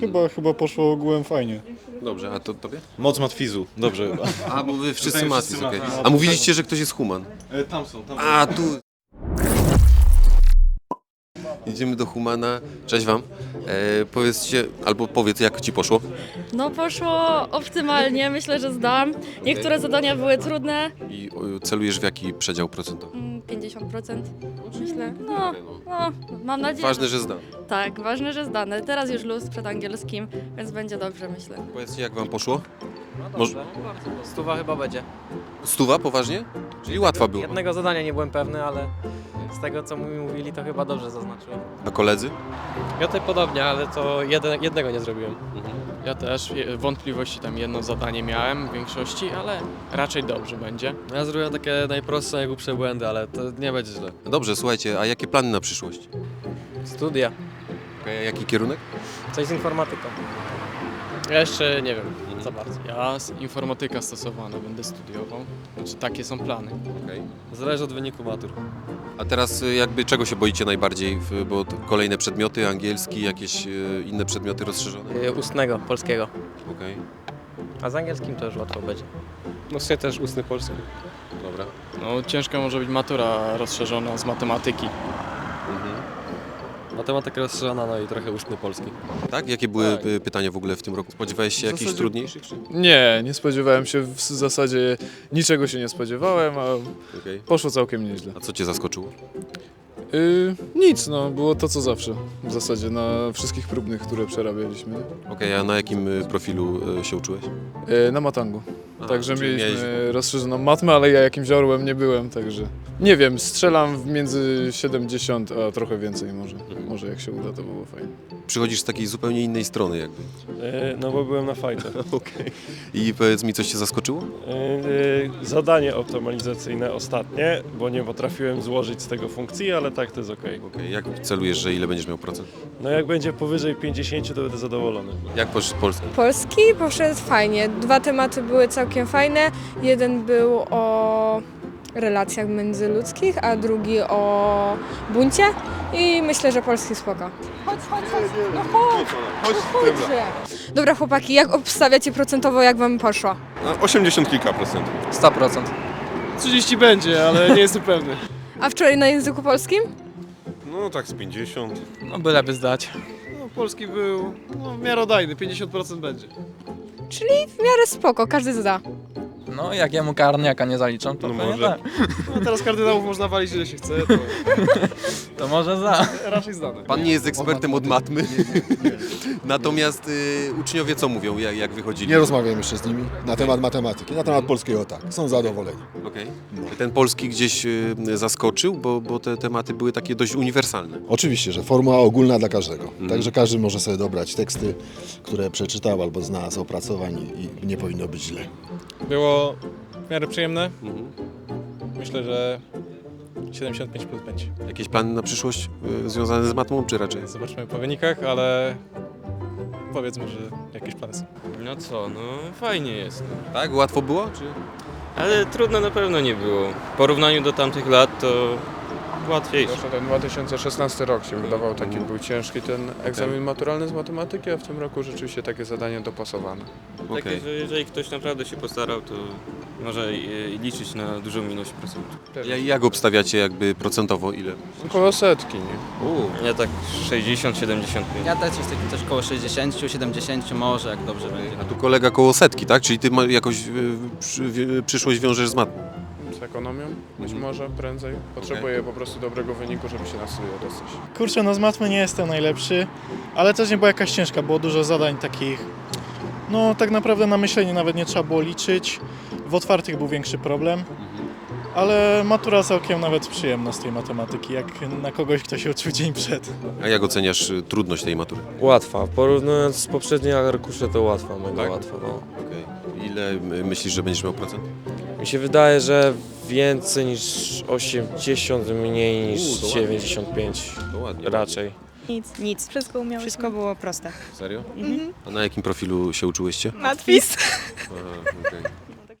chyba, chyba poszło ogółem fajnie. Dobrze, a to tobie? Moc matfizu, dobrze chyba. A, bo wy wszyscy Tutaj macie, wszyscy okej. macie. A mówiliście, że ktoś jest human. E, tam są, tam A, tu... Idziemy do humana. Cześć wam. E, powiedzcie, albo powiedz, jak ci poszło. No poszło optymalnie, myślę, że zdam. Niektóre zadania były trudne, I o, celujesz w jaki przedział procentowy? mm, 50% myślę. No, no, mam nadzieję. Ważne, że... zdam. Tak, ważne, że zdane. Teraz już luz przed angielskim, więc będzie dobrze, myślę. Powiedzcie, jak wam poszło? Może... Stuwa chyba będzie. Stuwa, poważnie? Czyli łatwa była. Jednego zadania nie byłem pewny, ale z tego co mi mówili, to chyba dobrze zaznaczyłem. A koledzy? Ja tutaj podobnie, ale to jeden, jednego nie zrobiłem. Mhm. Ja też je- wątpliwości tam jedno zadanie miałem w większości, ale raczej dobrze będzie. Ja zrobiłem takie najprostsze, najgłupsze błędy, ale to nie będzie źle. No Dobrze, słuchajcie, a jakie plany na przyszłość? Studia. Okej, a jaki kierunek? Coś z informatyką. Ja jeszcze nie wiem za bardzo. Ja z informatyka stosowana będę studiował. Znaczy takie są plany. Okej. Zależy od wyniku matur. A teraz y, jakby czego się boicie najbardziej? W- Bo t- kolejne przedmioty, angielski, jakieś y, inne przedmioty rozszerzone? Yy, Ustnego, polskiego. Okej, A z angielskim to już łatwo będzie. No sobie też ustny polski. dobra. No ciężka może być matura rozszerzona z matematyki. Mhm. Matematyka rozszerzona, no i trochę ustny polski. Tak? Jakie były Tak. y, pytania w ogóle w tym roku? Spodziewałeś się W jakichś zasadzie- trudniejszych? Czy... Nie, nie spodziewałem się, w zasadzie niczego się nie spodziewałem, a Okej. poszło całkiem nieźle. A co cię zaskoczyło? Yy, nic, no, było to co zawsze, w zasadzie na wszystkich próbnych, które przerabialiśmy. Okej, a na jakim y, profilu y, się uczyłeś? Yy, na Matangu. A, Także czyli mieliśmy miałeś- rozszerzoną matmę, ale ja jakimś orłem nie byłem, także nie wiem, strzelam w między 70 a trochę więcej może. Może jak się uda, to było fajnie. Przychodzisz z takiej zupełnie innej strony jakby. No bo byłem na fajce. Okej. I powiedz mi, coś cię zaskoczyło? Yy, Zadanie optymalizacyjne ostatnie, bo nie potrafiłem złożyć z tego funkcji, ale tak to jest ok. Okej, jak celujesz, że ile będziesz miał procent? No jak będzie powyżej 50, to będę zadowolony. Jak poszedł polski? Polski poszedł fajnie. Dwa tematy były całkiem fajne. Jeden był o relacjach międzyludzkich, a drugi o buncie. I myślę, że polski spoko. Chodź, chodź, chodź. No chodź. Chodźcie. Dobra chłopaki, jak obstawiacie procentowo, jak wam poszło? 80 kilka procent. 100%. 30 będzie, ale nie jestem pewny. A wczoraj na języku polskim? No tak z 50. No byleby zdać. No polski był no, miarodajny, 50% będzie. Czyli w miarę spoko, każdy zda. No jak ja mu karniaka nie zaliczam, to No pewnie może. tak. No teraz kardynałów można walić ile się chce, to To może za. raczej zdane. Pan nie jest ekspertem od matmy. Natomiast y, uczniowie co mówią, jak, jak wychodzili? Nie rozmawiam jeszcze z nimi na temat matematyki, na temat polskiego tak, są zadowoleni. Okej. Ten polski gdzieś y, zaskoczył, bo, bo te tematy były takie dość uniwersalne. Oczywiście, że formuła ogólna dla każdego, Mhm. także każdy może sobie dobrać teksty, które przeczytał albo zna z opracowań i nie powinno być źle. Było w miarę przyjemne. Mhm. Myślę, że 75 plus będzie. Jakieś plany na przyszłość y, związane z matmą, czy raczej? Zobaczymy po wynikach, ale powiedzmy, że jakieś plany są. No co, no fajnie jest. Tak? Łatwo było? Czy... Ale trudno na pewno nie było. W porównaniu do tamtych lat to łatwiejsze. Zwłaszcza ten 2016 rok się wydawał taki był ciężki ten egzamin maturalny z matematyki, a w tym roku rzeczywiście takie zadanie dopasowane. Okej. Takie, że jeżeli ktoś naprawdę się postarał, to może e, liczyć na dużą ilość procentów. Ja- Jak obstawiacie jakby procentowo ile? Około setki, nie? Ja tak 60-75. Ja też jestem coś koło 60, 70 może, jak dobrze będzie. A tu kolega koło setki, tak? Czyli ty ma jakoś y, przy, wi- przyszłość wiążesz z matmą. Z ekonomią być Mhm. może prędzej. Potrzebuję po prostu dobrego wyniku, żeby się na studia dostać. Kurczę, no z matmy nie jestem najlepszy, ale też nie była jakaś ciężka, było dużo zadań takich, no tak naprawdę na myślenie nawet nie trzeba było liczyć, w otwartych był większy problem, ale matura całkiem nawet przyjemna z tej matematyki, jak na kogoś, kto się uczył dzień przed. A jak oceniasz y, trudność tej matury? Łatwa, porównując z poprzedniej arkusze to łatwa, mega Tak? łatwa, no. Okej. Ile y, myślisz, że będziesz miał procent? Mi się wydaje, że więcej niż 80, mniej niż U, to ładnie. 95 To ładnie. raczej. Nic, nic. Wszystko umiałeś. Wszystko było proste. Serio? A na jakim profilu się uczyłyście? Matwis. A, okej.